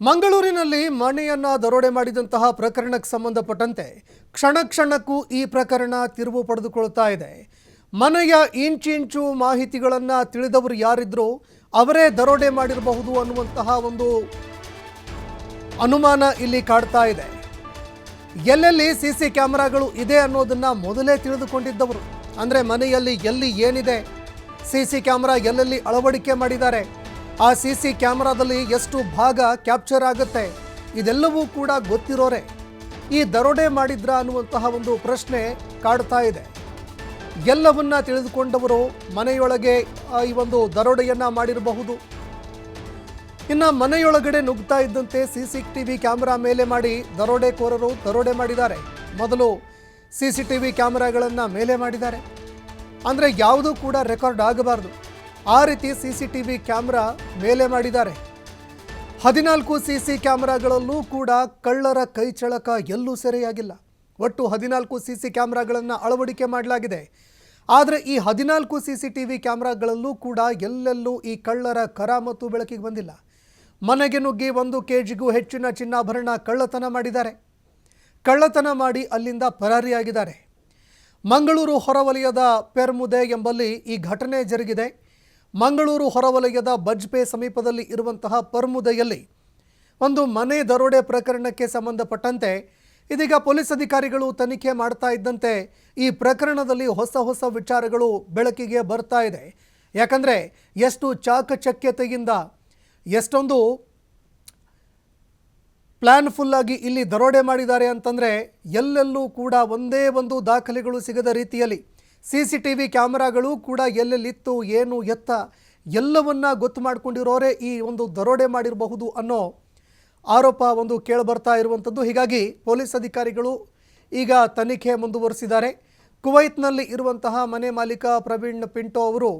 ಮಂಗಳೂರಿನಲ್ಲಿ ಮನೆಯನ್ನ ದರೋಡೆ ಮಾಡಿದಂತಹ ಪ್ರಕರಣಕ್ಕೆ ಸಂಬಂಧಪಟ್ಟಂತೆ ಕ್ಷಣ ಕ್ಷಣಕ್ಕೂ ಈ ಪ್ರಕರಣ ತಿರುವು ಪಡೆದುಕೊಳ್ತಾ ಇದೆ. ಮನೆಯ ಇಂಚಿಂಚು ಮಾಹಿತಿಗಳನ್ನು ತಿಳಿದವರು ಯಾರಿದ್ರು ಅವರೇ ದರೋಡೆ ಮಾಡಿರಬಹುದು ಅನ್ನುವಂತಹ ಒಂದು ಅನುಮಾನ ಇಲ್ಲಿ ಕಾಡ್ತಾ ಇದೆ. ಎಲ್ಲೆಲ್ಲಿ ಸಿ ಸಿ ಕ್ಯಾಮೆರಾಗಳು ಇದೆ ಅನ್ನೋದನ್ನ ಮೊದಲೇ ತಿಳಿದುಕೊಂಡಿದ್ದವರು. ಅಂದರೆ ಮನೆಯಲ್ಲಿ ಎಲ್ಲಿ ಏನಿದೆ, ಸಿ ಸಿ ಕ್ಯಾಮೆರಾ ಎಲ್ಲೆಲ್ಲಿ ಅಳವಡಿಕೆ ಮಾಡಿದ್ದಾರೆ ಆ ಸಿ ಸಿ ಕ್ಯಾಮೆರಾದಲ್ಲಿ ಎಷ್ಟು ಭಾಗ ಕ್ಯಾಪ್ಚರ್ ಆಗುತ್ತೆ, ಇದೆಲ್ಲವೂ ಕೂಡ ಗೊತ್ತಿರೋರೆ. ಈ ದರೋಡೆ ಮಾಡಿದ್ರ ಅನ್ನುವಂತಹ ಒಂದು ಪ್ರಶ್ನೆ ಕಾಡ್ತಾ ಇದೆ. ಎಲ್ಲವನ್ನ ತಿಳಿದುಕೊಂಡವರು ಮನೆಯೊಳಗೆ ಈ ಒಂದು ದರೋಡೆಯನ್ನ ಮಾಡಿರಬಹುದು. ಇನ್ನು ಮನೆಯೊಳಗಡೆ ನುಗ್ತಾ ಇದ್ದಂತೆ ಸಿ ಸಿ ಟಿ ಮೇಲೆ ಮಾಡಿ ದರೋಡೆಕೋರರು ದರೋಡೆ ಮಾಡಿದ್ದಾರೆ. ಮೊದಲು ಸಿ ಸಿ ಟಿ ಮೇಲೆ ಮಾಡಿದ್ದಾರೆ. ಅಂದರೆ ಯಾವುದೂ ಕೂಡ ರೆಕಾರ್ಡ್ ಆಗಬಾರ್ದು. ಆ ರೀತಿ C C T V camera ಮೇಲೆ ಮಾಡಿದ್ದಾರೆ. ಹದಿನಾಲ್ಕು ಸಿ ಸಿ ಕ್ಯಾಮ್ರಾಗಳಲ್ಲೂ ಕೂಡ ಕಳ್ಳರ ಕೈಚಳಕ ಎಲ್ಲೂ ಸೆರೆಯಾಗಿಲ್ಲ. ಒಟ್ಟು ಹದಿನಾಲ್ಕು ಸಿ ಸಿ ಕ್ಯಾಮ್ರಾಗಳನ್ನು ಅಳವಡಿಕೆ ಮಾಡಲಾಗಿದೆ. ಆದರೆ ಈ ಹದಿನಾಲ್ಕು ಸಿ ಸಿ ಟಿ ವಿ ಕ್ಯಾಮ್ರಾಗಳಲ್ಲೂ ಕೂಡ ಎಲ್ಲೆಲ್ಲೂ ಈ ಕಳ್ಳರ ಕರಾಮತ್ತು ಬೆಳಕಿಗೆ ಬಂದಿಲ್ಲ. ಮನೆಗೆ ನುಗ್ಗಿ ಒಂದು ಕೆ ಜಿಗೂ ಹೆಚ್ಚಿನ ಚಿನ್ನಾಭರಣ ಕಳ್ಳತನ ಮಾಡಿದ್ದಾರೆ. ಕಳ್ಳತನ ಮಾಡಿ ಅಲ್ಲಿಂದ ಪರಾರಿಯಾಗಿದ್ದಾರೆ. ಮಂಗಳೂರು ಹೊರವಲಯದ ಪೆರ್ಮುದೆ ಎಂಬಲ್ಲಿ ಈ ಘಟನೆ ಜರುಗಿದೆ. ಮಂಗಳೂರು ಹೊರವಲಯದ ಬಜ್ಪೆ ಸಮೀಪದಲ್ಲಿ ಇರುವಂತಹ ಪರ್ಮುದೆಯಲ್ಲಿ ಒಂದು ಮನೆ ದರೋಡೆ ಪ್ರಕರಣಕ್ಕೆ ಸಂಬಂಧಪಟ್ಟಂತೆ ಇದೀಗ ಪೊಲೀಸ್ ಅಧಿಕಾರಿಗಳು ತನಿಖೆ ಮಾಡ್ತಾ ಇದ್ದಂತೆ ಈ ಪ್ರಕರಣದಲ್ಲಿ ಹೊಸ ಹೊಸ ವಿಚಾರಗಳು ಬೆಳಕಿಗೆ ಬರ್ತಾ ಇದೆ. ಯಾಕಂದರೆ ಎಷ್ಟು ಚಾಕಚಕ್ಯತೆಯಿಂದ ಎಷ್ಟೊಂದು ಪ್ಲ್ಯಾನ್ಫುಲ್ಲಾಗಿ ಇಲ್ಲಿ ದರೋಡೆ ಮಾಡಿದ್ದಾರೆ ಅಂತಂದರೆ ಎಲ್ಲೆಲ್ಲೂ ಕೂಡ ಒಂದೇ ಒಂದು ದಾಖಲೆಗಳು ಸಿಗದ ರೀತಿಯಲ್ಲಿ ಸಿ ಸಿ ಟಿ ವಿ ಕ್ಯಾಮರಾಗಳು ಕೂಡ ಎಲ್ಲೆಲ್ಲಿತ್ತು, ಏನು, ಎತ್ತ ಎಲ್ಲವನ್ನ ಗೊತ್ತು ಮಾಡಿಕೊಂಡಿರೋರೇ ಈ ಒಂದು ದರೋಡೆ ಮಾಡಿರಬಹುದು ಅನ್ನೋ ಆರೋಪ ಒಂದು ಕೇಳಿಬರ್ತಾ ಇರುವಂಥದ್ದು. ಹೀಗಾಗಿ ಪೊಲೀಸ್ ಅಧಿಕಾರಿಗಳು ಈಗ ತನಿಖೆ ಮುಂದುವರಿಸಿದ್ದಾರೆ. ಕುವೈತ್ನಲ್ಲಿ ಇರುವಂತಹ ಮನೆ ಮಾಲೀಕ ಪ್ರವೀಣ್ ಪಿಂಟೋ ಅವರು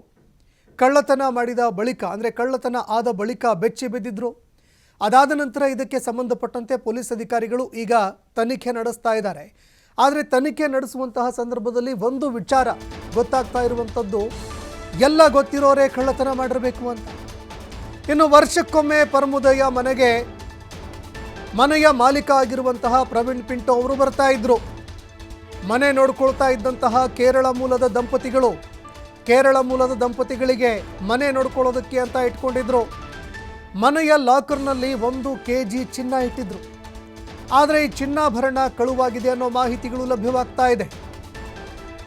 ಕಳ್ಳತನ ಮಾಡಿದ ಬಳಿಕ, ಅಂದರೆ ಕಳ್ಳತನ ಆದ ಬಳಿಕ ಬೆಚ್ಚಿ ಬಿದ್ದಿದ್ರು. ಅದಾದ ನಂತರ ಇದಕ್ಕೆ ಸಂಬಂಧಪಟ್ಟಂತೆ ಪೊಲೀಸ್ ಅಧಿಕಾರಿಗಳು ಈಗ ತನಿಖೆ ನಡೆಸ್ತಾ ಇದ್ದಾರೆ. ಆದರೆ ತನಿಖೆ ನಡೆಸುವಂತಹ ಸಂದರ್ಭದಲ್ಲಿ ಒಂದು ವಿಚಾರ ಗೊತ್ತಾಗ್ತಾ ಇರುವಂಥದ್ದು, ಎಲ್ಲ ಗೊತ್ತಿರೋರೇ ಕಳ್ಳತನ ಮಾಡಿರಬೇಕು ಅಂತ. ಇನ್ನು ವರ್ಷಕ್ಕೊಮ್ಮೆ ಪರಮುದಯ ಮನೆಗೆ ಮನೆಯ ಮಾಲೀಕ ಆಗಿರುವಂತಹ ಪ್ರವೀಣ್ ಪಿಂಟೋ ಅವರು ಬರ್ತಾ ಇದ್ರು. ಮನೆ ನೋಡ್ಕೊಳ್ತಾ ಇದ್ದಂತಹ ಕೇರಳ ಮೂಲದ ದಂಪತಿಗಳು, ಕೇರಳ ಮೂಲದ ದಂಪತಿಗಳಿಗೆ ಮನೆ ನೋಡ್ಕೊಳ್ಳೋದಕ್ಕೆ ಅಂತ ಇಟ್ಕೊಂಡಿದ್ರು. ಮನೆಯ ಲಾಕರ್ನಲ್ಲಿ ಒಂದು ಕೆ ಜಿ ಚಿನ್ನ ಇಟ್ಟಿದ್ರು. ಆದರೆ ಈ ಚಿನ್ನಾಭರಣ ಕಳುವಾಗಿದೆ ಅನ್ನೋ ಮಾಹಿತಿಗಳು ಲಭ್ಯವಾಗ್ತಾ ಇದೆ.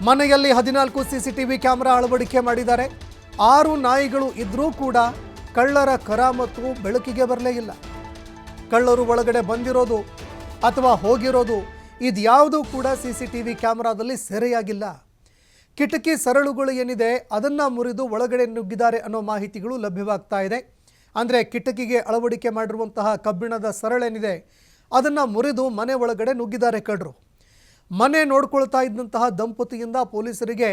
ಮನೆಯಲ್ಲಿ ಹದಿನಾಲ್ಕು ಸಿಸಿಟಿವಿ ಕ್ಯಾಮೆರಾ ಅಳವಡಿಕೆ ಮಾಡಿದ್ದಾರೆ. ಆರು ನಾಯಿಗಳು ಇದ್ರೂ ಕೂಡ ಕಳ್ಳರ ಕರಾಮತ್ತು ಬೆಳಕಿಗೆ ಬರಲೇ ಇಲ್ಲ. ಕಳ್ಳರು ಒಳಗಡೆ ಬಂದಿರೋದು ಅಥವಾ ಹೋಗಿರೋದು ಇದ್ಯಾವುದೂ ಕೂಡ ಸಿ ಸಿ ಟಿ ವಿ ಕ್ಯಾಮ್ರಾದಲ್ಲಿ ಸೆರೆಯಾಗಿಲ್ಲ. ಕಿಟಕಿ ಸರಳುಗಳು ಏನಿದೆ ಅದನ್ನು ಮುರಿದು ಒಳಗಡೆ ನುಗ್ಗಿದ್ದಾರೆ ಅನ್ನೋ ಮಾಹಿತಿಗಳು ಲಭ್ಯವಾಗ್ತಾ ಇದೆ. ಅಂದರೆ ಕಿಟಕಿಗೆ ಅಳವಡಿಕೆ ಮಾಡಿರುವಂತಹ ಕಬ್ಬಿಣದ ಸರಳೇನಿದೆ. ಅದನ್ನು ಮುರಿದು ಮನೆ ಒಳಗಡೆ ನುಗ್ಗಿದ್ದಾರೆ ಕಳ್ಳರು. ಮನೆ ನೋಡ್ಕೊಳ್ತಾ ಇದ್ದಂತಹ ದಂಪತಿಯಿಂದ ಪೊಲೀಸರಿಗೆ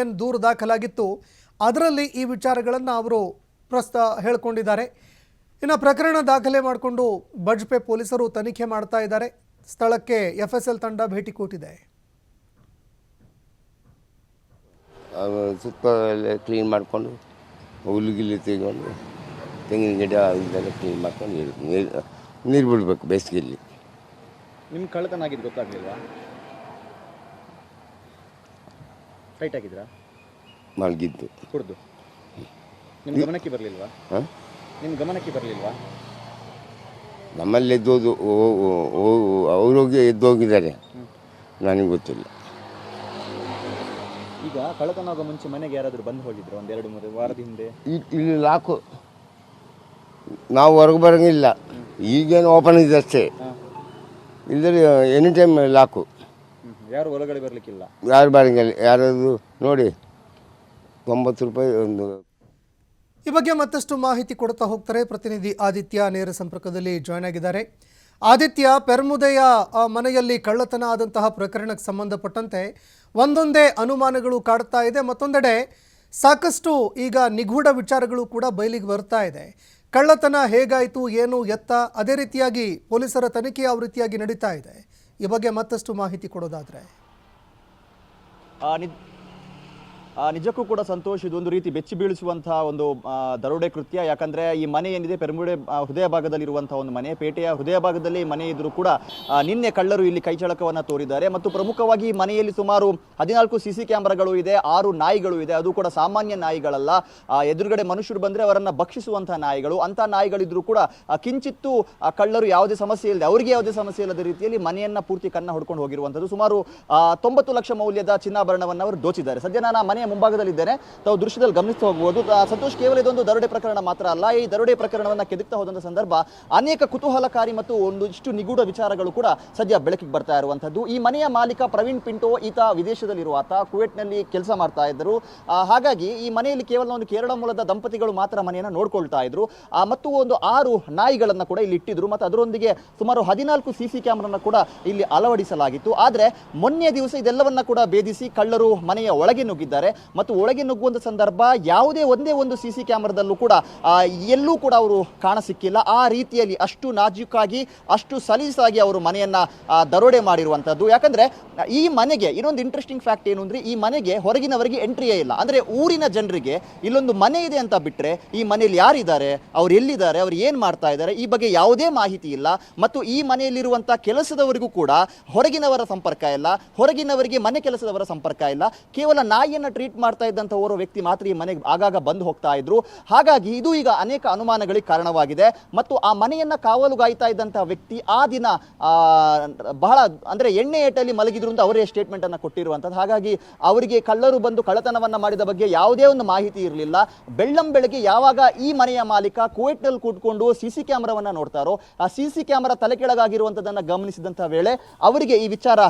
ಏನು ದೂರು ದಾಖಲಾಗಿತ್ತು. ಅದರಲ್ಲಿ ಈ ವಿಚಾರಗಳನ್ನು ಅವರು ಪ್ರಸ್ತ, ಹೇಳ್ಕೊಂಡಿದ್ದಾರೆ. ಇನ್ನು ಪ್ರಕರಣ ದಾಖಲೆ ಮಾಡಿಕೊಂಡು ಬಜ್ಪೆ ಪೊಲೀಸರು ತನಿಖೆ ಮಾಡ್ತಾ ಇದ್ದಾರೆ. ಸ್ಥಳಕ್ಕೆ ಎಫ್ ಎಸ್ ಎಲ್ ತಂಡ ಭೇಟಿ ಕೊಟ್ಟಿದೆ. ಸುತ್ತ ಕ್ಲೀನ್ ಮಾಡಿಕೊಂಡು ಹುಲ್ಗಿಲ್ಲಿ ತೆಗೆಕೊಂಡು ತೆಂಗಿನ ಗಿಡ ಕ್ಲೀನ್ ಮಾಡ್ಕೊಂಡು ನೀರು ಬಿಡಬೇಕು ಬೇಸಿಗೆಯಲ್ಲಿ. ನಿಮ್ಮ ಕಳ್ಳತನ ಆಗಿದ್ದು ಗೊತ್ತಾಗಲಿಲ್ವಾ? ಟೈಟ್ ಆಗಿದ್ರಾ? ಮಲಗಿದ್ದು. ಕುಡ್ದು. ನಿಮ್ಮ ಗಮನಕ್ಕೆ ಬರಲಿಲ್ವಾ? ಹಾಂ? ನಿಮ್ಮ ಗಮನಕ್ಕೆ ಬರಲಿಲ್ವಾ? ನಮ್ಮಲ್ಲಿ ಎದ್ದೋದು ಅವರೋಗಿ ಎದ್ದೋಗಿದ್ದಾರೆ ನನಗೆ ಗೊತ್ತಿಲ್ಲ. ಈಗ ಕಳ್ಳತನ ಆಗೋ ಮುಂಚೆ ಮನೆಗೆ ಯಾರಾದರೂ ಬಂದು ಹೋಗಿದ್ರು ಒಂದೆರಡು ಮೂರು ವಾರದ ಹಿಂದೆ? ಇಲ್ಲಿ ಲಾಕು ನಾವು ಹೊರಗೆ ಬರೋಂಗಿಲ್ಲ. ಈಗೇನು ಓಪನ್ ಇದೆ ಅಷ್ಟೇ. ಇಲ್ಲದ್ರೆ ಎನಿ ಟೈಮ್ ಲಾಕು ಯಾರು ಒಳಗಡೆ ಬರಲಿಕ್ಕಿಲ್ಲ? ಯಾರು ಬರಂಗಿಲ್ಲ ಯಾರು ನೋಡಿ. ತೊಂಬತ್ತು ರೂಪಾಯಿ ಒಂದು. ಈ ಬಗ್ಗೆ ಮತ್ತಷ್ಟು ಮಾಹಿತಿ ಕೊಡ್ತಾ ಹೋಗ್ತಾರೆ ಪ್ರತಿನಿಧಿ ಆದಿತ್ಯ ನೇರ ಸಂಪರ್ಕದಲ್ಲಿ ಜಾಯ್ನ್ ಆಗಿದ್ದಾರೆ. ಆದಿತ್ಯ ಪೆರ್ಮುದೆಯ ಆ, ಮನೆಯಲ್ಲಿ ಕಳ್ಳತನ ಆದಂತಹ ಪ್ರಕರಣಕ್ಕೆ ಸಂಬಂಧಪಟ್ಟಂತೆ ಒಂದೊಂದೇ ಅನುಮಾನಗಳು ಕಾಡ್ತಾ ಇದೆ. ಮತ್ತೊಂದೆಡೆ ಸಾಕಷ್ಟು ಈಗ ನಿಗೂಢ ವಿಚಾರಗಳು ಕೂಡ ಬಯಲಿಗೆ ಬರ್ತಾ ಇದೆ. ಕಳ್ಳತನ ಹೇಗಾಯಿತು, ಏನು ಎತ್ತ, ಅದೇ ರೀತಿಯಾಗಿ ಪೊಲೀಸರ ತನಿಖೆ ಯಾವ ರೀತಿಯಾಗಿ ನಡೀತಾ ಇದೆ, ಈ ಬಗ್ಗೆ ಮತ್ತಷ್ಟು ಮಾಹಿತಿ ಕೊಡೋದಾದರೆ. ನಿಜಕ್ಕೂ ಕೂಡ ಸಂತೋಷ್, ಇದೊಂದು ರೀತಿ ಬೆಚ್ಚಿ ಬೀಳಿಸುವಂತಹ ಒಂದು ದರೋಡೆ ಕೃತ್ಯ. ಯಾಕಂದ್ರೆ ಈ ಮನೆ ಏನಿದೆ, ಪೆರ್ಮುಡೆ ಹೃದಯ ಭಾಗದಲ್ಲಿ ಭಾಗದಲ್ಲಿರುವಂತಹ ಒಂದು ಮನೆ. ಪೇಟೆಯ ಹೃದಯ ಭಾಗದಲ್ಲಿ ಮನೆ ಇದ್ರೂ ಕೂಡ ನಿನ್ನೆ ಕಳ್ಳರು ಇಲ್ಲಿ ಕೈಚಳಕವನ್ನ ತೋರಿದ್ದಾರೆ. ಮತ್ತು ಪ್ರಮುಖವಾಗಿ ಮನೆಯಲ್ಲಿ ಸುಮಾರು ಹದಿನಾಲ್ಕು ಸಿ ಸಿ ಕ್ಯಾಮೆರಾಗಳು ಇದೆ, ಆರು ನಾಯಿಗಳು ಇದೆ. ಅದು ಕೂಡ ಸಾಮಾನ್ಯ ನಾಯಿಗಳಲ್ಲ. ಎದುರುಗಡೆ ಮನುಷ್ಯರು ಬಂದ್ರೆ ಅವರನ್ನ ಭಕ್ಷಿಸುವಂತಹ ನಾಯಿಗಳು. ಅಂತ ನಾಯಿಗಳಿದ್ರು ಕೂಡ ಕಿಂಚಿತ್ತು ಕಳ್ಳರು ಯಾವುದೇ ಸಮಸ್ಯೆ ಇಲ್ಲದೆ, ಅವರಿಗೆ ಯಾವುದೇ ಸಮಸ್ಯೆ ಇಲ್ಲದ ರೀತಿಯಲ್ಲಿ ಮನೆಯನ್ನ ಪೂರ್ತಿ ಕನ್ನ ಹೊಡ್ಕೊಂಡು ಹೋಗಿರುವಂತದ್ದು ಸುಮಾರು ತೊಂಬತ್ತು ಲಕ್ಷ ಮೌಲ್ಯದ ಚಿನ್ನಾಭರಣವನ್ನು ಅವರು ದೋಚಿದ್ದಾರೆ. ಸದ್ಯ ನಾನು ಆ ಮನೆಯ ಮುಂಭಾಗದಲ್ಲಿದ್ದೇನೆ ತಾವು ದೃಶ್ಯದಲ್ಲಿ ಗಮನಿಸ್ತಾ ಹೋಗಬಹುದು. ಸಂತೋಷ್, ಕೇವಲ ಇದೊಂದು ದರೋಡೆ ಪ್ರಕರಣ ಮಾತ್ರ ಅಲ್ಲ. ಈ ದರೋಡೆ ಪ್ರಕರಣವನ್ನು ಕೆದಕ್ತಾ ಹೋದಂತ ಸಂದರ್ಭ ಅನೇಕ ಕುತೂಹಲಕಾರಿ ಮತ್ತು ಒಂದು ಇಷ್ಟು ನಿಗೂಢ ವಿಚಾರಗಳು ಕೂಡ ಸದ್ಯ ಬೆಳಕಿಗೆ ಬರ್ತಾ ಇರುವಂತದ್ದು ಈ ಮನೆಯ ಮಾಲೀಕ ಪ್ರವೀಣ್ ಪಿಂಟೋ ಈತ ವಿದೇಶದಲ್ಲಿರುವ ಆತ ಕುವೆಟ್ನಲ್ಲಿ ಕೆಲಸ ಮಾಡ್ತಾ ಇದ್ದರು. ಹಾಗಾಗಿ ಈ ಮನೆಯಲ್ಲಿ ಕೇವಲ ಒಂದು ಕೇರಳ ಮೂಲದ ದಂಪತಿಗಳು ಮಾತ್ರ ಮನೆಯನ್ನು ನೋಡ್ಕೊಳ್ತಾ ಇದ್ರು. ಮತ್ತು ಒಂದು ಆರು ನಾಯಿಗಳನ್ನ ಕೂಡ ಇಲ್ಲಿ ಇಟ್ಟಿದ್ರು. ಮತ್ತು ಅದರೊಂದಿಗೆ ಸುಮಾರು ಹದಿನಾಲ್ಕು ಸಿ ಸಿ ಕ್ಯಾಮ್ರನ್ನ ಕೂಡ ಇಲ್ಲಿ ಅಳವಡಿಸಲಾಗಿತ್ತು. ಆದರೆ ಮೊನ್ನೆ ದಿವಸ ಇದೆಲ್ಲವನ್ನ ಕೂಡ ಭೇದಿಸಿ ಕಳ್ಳರು ಮನೆಯ ಒಳಗೆ ನುಗ್ಗಿದ್ದಾರೆ. ಮತ್ತು ಒಳಗೆ ನುಗ್ಗುವಂತ ಸಂದರ್ಭ, ಯಾವುದೇ ಒಂದೇ ಒಂದು ಸಿ ಸಿ ಕ್ಯಾಮ್ರಾದಲ್ಲೂ ಕೂಡ ಎಲ್ಲೂ ಕೂಡ ಅವರು ಕಾಣ ಸಿಕ್ಕಿಲ್ಲ ಆ ರೀತಿಯಲ್ಲಿ ಅಷ್ಟು ನಾಜೂಕಾಗಿ, ಅಷ್ಟು ಸಲೀಸಾಗಿ ಅವರು ಮನೆಯನ್ನ ದರೋಡೆ ಮಾಡಿರುವಂಥದ್ದು. ಯಾಕಂದ್ರೆ, ಈ ಮನೆಗೆ ಇನ್ನೊಂದು ಇಂಟ್ರೆಸ್ಟಿಂಗ್ ಫ್ಯಾಕ್ಟ್ ಏನು ಅಂದ್ರೆ, ಈ ಮನೆಗೆ ಹೊರಗಿನವರಿಗೆ ಎಂಟ್ರಿಯೇ ಇಲ್ಲ. ಅಂದ್ರೆ ಊರಿನ ಜನರಿಗೆ ಇಲ್ಲೊಂದು ಮನೆ ಇದೆ ಅಂತ ಬಿಟ್ರೆ, ಈ ಮನೆಯಲ್ಲಿ ಯಾರಿದ್ದಾರೆ, ಅವ್ರು ಎಲ್ಲಿದ್ದಾರೆ, ಅವ್ರು ಏನು ಮಾಡ್ತಾ ಇದ್ದಾರೆ, ಈ ಬಗ್ಗೆ ಯಾವುದೇ ಮಾಹಿತಿ ಇಲ್ಲ. ಮತ್ತು ಈ ಮನೆಯಲ್ಲಿರುವಂಥ ಕೆಲಸದವರಿಗೂ ಕೂಡ ಹೊರಗಿನವರ ಸಂಪರ್ಕ ಇಲ್ಲ. ಹೊರಗಿನವರಿಗೆ ಮನೆ ಕೆಲಸದವರ ಸಂಪರ್ಕ ಇಲ್ಲ. ಕೇವಲ ನಾಯಿಯನ್ನು ಟ್ರೀಟ್ ಮಾಡ್ತಾ ಇದ್ದಂಥ ಓರ್ವ ವ್ಯಕ್ತಿ ಮಾತ್ರ ಈ ಮನೆಗೆ ಆಗಾಗ ಬಂದು ಹೋಗ್ತಾ ಇದ್ರು. ಹಾಗಾಗಿ ಇದು ಈಗ ಅನೇಕ ಅನುಮಾನಗಳಿಗೆ ಕಾರಣವಾಗಿದೆ. ಮತ್ತು ಆ ಮನೆಯನ್ನ ಕಾವಲುಗಾಯ್ತಾ ಇದ್ದಂತಹ ವ್ಯಕ್ತಿ ಆ ದಿನ ಬಹಳ ಅಂದ್ರೆ ಎಣ್ಣೆ ಏಟಲ್ಲಿ ಮಲಗಿದ್ರು ಅಂತ ಅವರೇ ಸ್ಟೇಟ್ಮೆಂಟ್ ಅನ್ನ ಕೊಟ್ಟಿರುವಂಥದ್ದು ಹಾಗಾಗಿ ಅವರಿಗೆ ಕಳ್ಳರು ಬಂದು ಕಳ್ಳತನವನ್ನ ಮಾಡಿದ ಬಗ್ಗೆ ಯಾವುದೇ ಒಂದು ಮಾಹಿತಿ ಇರಲಿಲ್ಲ. ಬೆಳ್ಳಂ ಬೆಳಗ್ಗೆ ಯಾವಾಗ ಈ ಮನೆಯ ಮಾಲೀಕ ಕುವೈಟ್ನಲ್ಲಿ ಕೂತ್ಕೊಂಡು ಸಿ ಸಿ ಕ್ಯಾಮ್ರಾವನ್ನ ನೋಡ್ತಾರೋ, ಆ ಸಿ ಸಿ ಕ್ಯಾಮ್ರಾ ತಲೆ ಕೆಳಗಾಗಿರುವಂತದ್ದನ್ನ ಗಮನಿಸಿದಂತಹ ವೇಳೆ ಅವರಿಗೆ ಈ ವಿಚಾರ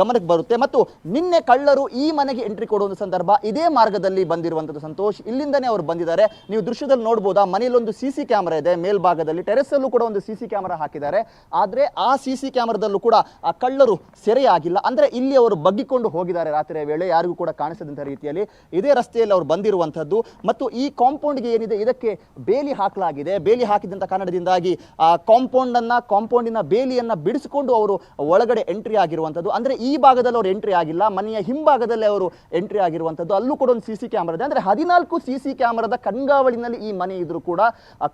ಗಮನಕ್ಕೆ ಬರುತ್ತೆ. ಮತ್ತು ನಿನ್ನೆ ಕಳ್ಳರು ಈ ಮನೆಗೆ ಎಂಟ್ರಿ ಕೊಡುವ ಸಂದರ್ಭ ಇದೇ ಮಾರ್ಗದಲ್ಲಿ ಬಂದಿರುವಂಥದ್ದು ಸಂತೋಷ್. ಇಲ್ಲಿಂದನೇ ಅವರು ಬಂದಿದ್ದಾರೆ. ನೀವು ದೃಶ್ಯದಲ್ಲಿ ನೋಡ್ಬೋದಾ? ಮನೆಯಲ್ಲೊಂದು ಸಿ ಸಿ ಕ್ಯಾಮ್ರಾ ಇದೆ. ಮೇಲ್ಭಾಗದಲ್ಲಿ ಟೆರೆಸ್ ಅಲ್ಲೂ ಕೂಡ ಒಂದು ಸಿ ಸಿ ಕ್ಯಾಮ್ರಾ ಹಾಕಿದ್ದಾರೆ. ಆದ್ರೆ ಆ ಸಿ ಸಿ ಕ್ಯಾಮ್ರಾದಲ್ಲೂ ಕೂಡ ಆ ಕಳ್ಳರು ಸೆರೆಯಾಗಿಲ್ಲ. ಅಂದ್ರೆ ಇಲ್ಲಿ ಅವರು ಬಗ್ಗಿಕೊಂಡು ಹೋಗಿದ್ದಾರೆ ರಾತ್ರಿಯ ವೇಳೆ. ಯಾರಿಗೂ ಕೂಡ ಕಾಣಿಸದಂಥ ರೀತಿಯಲ್ಲಿ ಇದೇ ರಸ್ತೆಯಲ್ಲಿ ಅವರು ಬಂದಿರುವಂಥದ್ದು. ಮತ್ತು ಈ ಕಾಂಪೌಂಡ್ಗೆ ಏನಿದೆ? ಇದಕ್ಕೆ ಬೇಲಿ ಹಾಕಲಾಗಿದೆ. ಬೇಲಿ ಹಾಕಿದಂಥ ಕಾರಣದಿಂದಾಗಿ ಆ ಕಾಂಪೌಂಡ್ ಅನ್ನ ಕಾಂಪೌಂಡಿನ ಬೇಲಿಯನ್ನ ಬಿಡಿಸಿಕೊಂಡು ಅವರು ಒಳಗಡೆ ಎಂಟ್ರಿ ಆಗಿರುವಂಥದ್ದು. ಅಂದ್ರೆ ಈ ಭಾಗದಲ್ಲಿ ಅವರು ಎಂಟ್ರಿ ಆಗಿಲ್ಲ. ಮನೆಯ ಹಿಂಭಾಗದಲ್ಲಿ ಅವರು ಎಂಟ್ರಿ ಆಗಿರುವಂಥದ್ದು. ಅಲ್ಲೂ ಕೂಡ ಒಂದು ಸಿ ಸಿ ಕ್ಯಾಮ್ರಾ ಇದೆ. ಅಂದ್ರೆ ಹದಿನಾಲ್ಕು ಸಿ ಸಿ ಕ್ಯಾಮರಾದ ಕಣ್ಗಾವಲಿನಲ್ಲಿ ಈ ಮನೆ ಇದ್ರೂ ಕೂಡ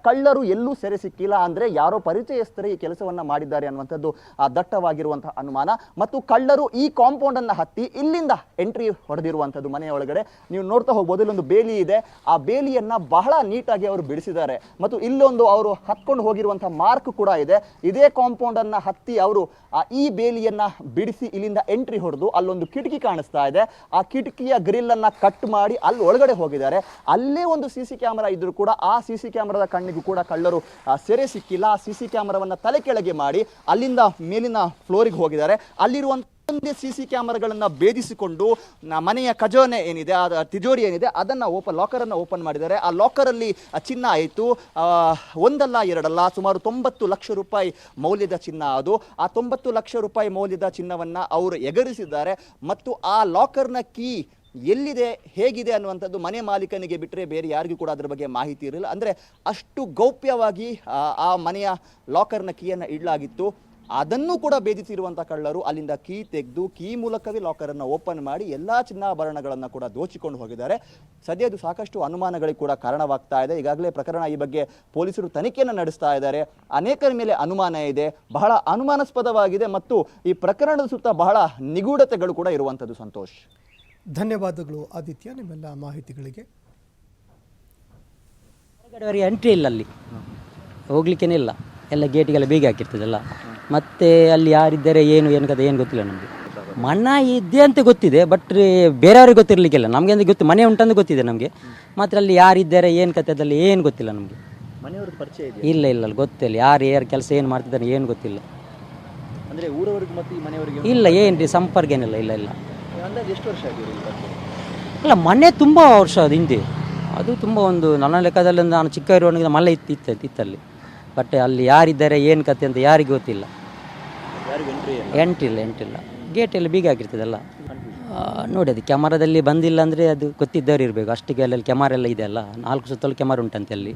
ಕಳ್ಳರು ಎಲ್ಲೂ ಸೆರೆ ಸಿಕ್ಕಿಲ್ಲ ಅಂದ್ರೆ ಯಾರೋ ಪರಿಚಯಸ್ಥರೇ ಈ ಕೆಲಸವನ್ನ ಮಾಡಿದ್ದಾರೆ ಅನ್ನುವಂಥದ್ದು, ಆ ದಟ್ಟವಾಗಿರುವಂತಹ ಅನುಮಾನ. ಮತ್ತು ಕಳ್ಳರು ಈ ಕಾಂಪೌಂಡ್ ಅನ್ನ ಹತ್ತಿ ಇಲ್ಲಿಂದ ಎಂಟ್ರಿ ಹೊಡೆದಿರುವಂಥದ್ದು ಮನೆಯ ಒಳಗಡೆ. ನೀವು ನೋಡ್ತಾ ಹೋಗ್ಬೋದು, ಇಲ್ಲೊಂದು ಬೇಲಿ ಇದೆ. ಆ ಬೇಲಿಯನ್ನ ಬಹಳ ನೀಟಾಗಿ ಅವರು ಬಿಡಿಸಿದ್ದಾರೆ. ಮತ್ತು ಇಲ್ಲೊಂದು ಅವರು ಹತ್ಕೊಂಡು ಹೋಗಿರುವಂತಹ ಮಾರ್ಕ್ ಕೂಡ ಇದೆ. ಇದೇ ಕಾಂಪೌಂಡ್ ಅನ್ನ ಹತ್ತಿ ಅವರು ಈ ಬೇಲಿಯನ್ನ ಬಿಡಿಸಿ ಇಲ್ಲಿಂದ ಎಂಟ್ರಿ ಹೊಡೆದು ಅಲ್ಲೊಂದು ಕಿಟಕಿ ಕಾಣಿಸ್ತಾ ಇದೆ. ಆ ಕಿಟಕಿಯ ಗ್ರಿಲ್ ಕಟ್ ಮಾಡಿ ಅಲ್ಲಿ ಒಳಗಡೆ ಹೋಗಿದ್ದಾರೆ. ಅಲ್ಲೇ ಒಂದು ಸಿ ಸಿ ಕ್ಯಾಮೆರಾ ಇದ್ರೂ ಕೂಡ ಆ ಸಿ ಸಿ ಕ್ಯಾಮೆರಾದ ಕಣ್ಣಿಗೂ ಕೂಡ ಕಳ್ಳರು ಸೆರೆ ಸಿಕ್ಕಿಲ್ಲ. ಆ ಸಿ ಸಿ ಕ್ಯಾಮೆರಾವನ್ನ ತಲೆ ಕೆಳಗೆ ಮಾಡಿ ಅಲ್ಲಿಂದ ಮೇಲಿನ ಫ್ಲೋರಿಗೆ ಹೋಗಿದ್ದಾರೆ. ಅಲ್ಲಿರುವಂತ ಒಂದೇ ಸಿ ಸಿ ಕ್ಯಾಮರಾಗಳನ್ನ ಭೇದಿಸಿಕೊಂಡು ಮನೆಯ ಖಜಾನೆ ಏನಿದೆ, ಆ, ತಿಜೋರಿ ಏನಿದೆ, ಅದನ್ನ ಓಪನ್ ಲಾಕರನ್ನು ಓಪನ್ ಮಾಡಿದ್ದಾರೆ. ಆ ಲಾಕರಲ್ಲಿ ಚಿನ್ನ ಆಯಿತು. ಒಂದಲ್ಲ ಎರಡಲ್ಲ, ಸುಮಾರು ತೊಂಬತ್ತು ಲಕ್ಷ ರೂಪಾಯಿ ಮೌಲ್ಯದ ಚಿನ್ನ ಅದು. ಆ ತೊಂಬತ್ತು ಲಕ್ಷ ರೂಪಾಯಿ ಮೌಲ್ಯದ ಚಿನ್ನವನ್ನ ಅವರು ಎಗರಿಸಿದ್ದಾರೆ. ಮತ್ತು ಆ ಲಾಕರ್ನ ಕೀ ಎಲ್ಲಿದೆ, ಹೇಗಿದೆ ಅನ್ನುವಂಥದ್ದು ಮನೆ ಮಾಲೀಕನಿಗೆ ಬಿಟ್ಟರೆ ಬೇರೆ ಯಾರಿಗೂ ಕೂಡ ಅದರ ಬಗ್ಗೆ ಮಾಹಿತಿ ಇರಲಿಲ್ಲ. ಅಂದರೆ ಅಷ್ಟು ಗೌಪ್ಯವಾಗಿ, ಆ ಮನೆಯ ಲಾಕರ್ನ ಕೀಯನ್ನು ಇಡಲಾಗಿತ್ತು. ಅದನ್ನು ಕೂಡ ಭೇದಿಸಿರುವಂಥ ಕಳ್ಳರು ಅಲ್ಲಿಂದ ಕೀ ತೆಗೆದು, ಕೀ ಮೂಲಕವೇ ಲಾಕರನ್ನು ಓಪನ್ ಮಾಡಿ ಎಲ್ಲ ಚಿನ್ನಾಭರಣಗಳನ್ನು ಕೂಡ ದೋಚಿಕೊಂಡು ಹೋಗಿದ್ದಾರೆ. ಸದ್ಯ ಸಾಕಷ್ಟು ಅನುಮಾನಗಳಿಗೆ ಕೂಡ ಕಾರಣವಾಗ್ತಾ ಇದೆ. ಈಗಾಗಲೇ ಪ್ರಕರಣ ಈ ಬಗ್ಗೆ ಪೊಲೀಸರು ತನಿಖೆಯನ್ನು ನಡೆಸ್ತಾ ಇದ್ದಾರೆ. ಅನೇಕರ ಮೇಲೆ ಅನುಮಾನ ಇದೆ, ಬಹಳ ಅನುಮಾನಾಸ್ಪದವಾಗಿದೆ ಮತ್ತು ಈ ಪ್ರಕರಣದ ಸುತ್ತ ಬಹಳ ನಿಗೂಢತೆಗಳು ಕೂಡ ಇರುವಂಥದ್ದು, ಸಂತೋಷ್. ಧನ್ಯವಾದಗಳು ಆದಿತ್ಯ ನಿಮ್ಮೆಲ್ಲ ಮಾಹಿತಿಗಳಿಗೆ. ಹೊರಗಡೆವರೆಗೆ ಎಂಟ್ರಿ ಇಲ್ಲ ಅಲ್ಲಿ. ಹೋಗ್ಲಿಕ್ಕೇನೆ ಇಲ್ಲ. ಎಲ್ಲ ಗೇಟಿಗೆಲ್ಲ ಬೀಗ ಹಾಕಿರ್ತದಲ್ಲ. ಮತ್ತೆ ಅಲ್ಲಿ ಯಾರಿದ್ದಾರೆ ಏನು ಏನು ಕಥೆ ಏನು ಗೊತ್ತಿಲ್ಲ ನಮಗೆ. ಮಣ್ಣ ಇದೆ ಅಂತ ಗೊತ್ತಿದೆ ಬಟ್ ಬೇರೆಯವ್ರಿಗೆ ಗೊತ್ತಿರಲಿಕ್ಕಿಲ್ಲ. ನಮಗೆ ಅಂದ್ರೆ ಗೊತ್ತು ಮನೆ ಉಂಟಂತ ಗೊತ್ತಿದೆ ನಮಗೆ. ಮಾತ್ರ ಅಲ್ಲಿ ಯಾರಿದ್ದಾರೆ ಏನು ಕತೆ ಅದಲ್ಲಿ ಏನು ಗೊತ್ತಿಲ್ಲ ನಮಗೆ. ಮನೆಯವ್ರದ್ದು ಪರಿಚಯ ಇದೆ ಇಲ್ಲ ಇಲ್ಲ ಅಲ್ಲಿ ಗೊತ್ತಿಲ್ಲ ಯಾರು ಯಾರು ಕೆಲಸ ಏನು ಮಾಡ್ತಿದ್ದಾರೆ ಏನು ಗೊತ್ತಿಲ್ಲ. ಅಂದರೆ ಊರವರೆಗೂ ಮತ್ತು ಈ ಮನೆಯವರಿಗೆ ಇಲ್ಲ ಏನು ರೀ ಸಂಪರ್ಕ ಏನಿಲ್ಲ ಇಲ್ಲ ಇಲ್ಲ. ಅಂದಾಜು ಎಷ್ಟು ವರ್ಷ ಆಗಿದೆ ಅಲ್ಲ ಮನೆ ತುಂಬ ವರ್ಷ ಅದು ಹಿಂದೆ. ಅದು ತುಂಬ ಒಂದು ನನ್ನ ಲೆಕ್ಕದಲ್ಲಿ ನಾನು ಚಿಕ್ಕ ಇರುವಾಗ ಮಳೆ ಇತ್ತು ಇತ್ತು ಇತ್ತಲ್ಲಿ. ಬಟ್ ಅಲ್ಲಿ ಯಾರಿದ್ದಾರೆ ಏನು ಕತೆ ಅಂತ ಯಾರಿಗೂ ಗೊತ್ತಿಲ್ಲ. ಎಂಟಿಲ್ಲ ಎಂಟಿಲ್ಲ ಗೇಟೆಲ್ಲ ಬೀಗ ಆಗಿರ್ತದಲ್ಲ. ನೋಡಿ ಅದು ಕ್ಯಾಮರಾದಲ್ಲಿ ಬಂದಿಲ್ಲ ಅಂದರೆ ಅದು ಗೊತ್ತಿದ್ದವ್ರು ಇರಬೇಕು. ಅಷ್ಟಿಗೆ ಅಲ್ಲಲ್ಲಿ ಕ್ಯಾಮರಾ ಎಲ್ಲ ಇದೆ ಅಲ್ಲ. ನಾಲ್ಕು ಸುತ್ತಲೂ ಕ್ಯಾಮರಾ ಉಂಟಂತೆ ಅಲ್ಲಿ.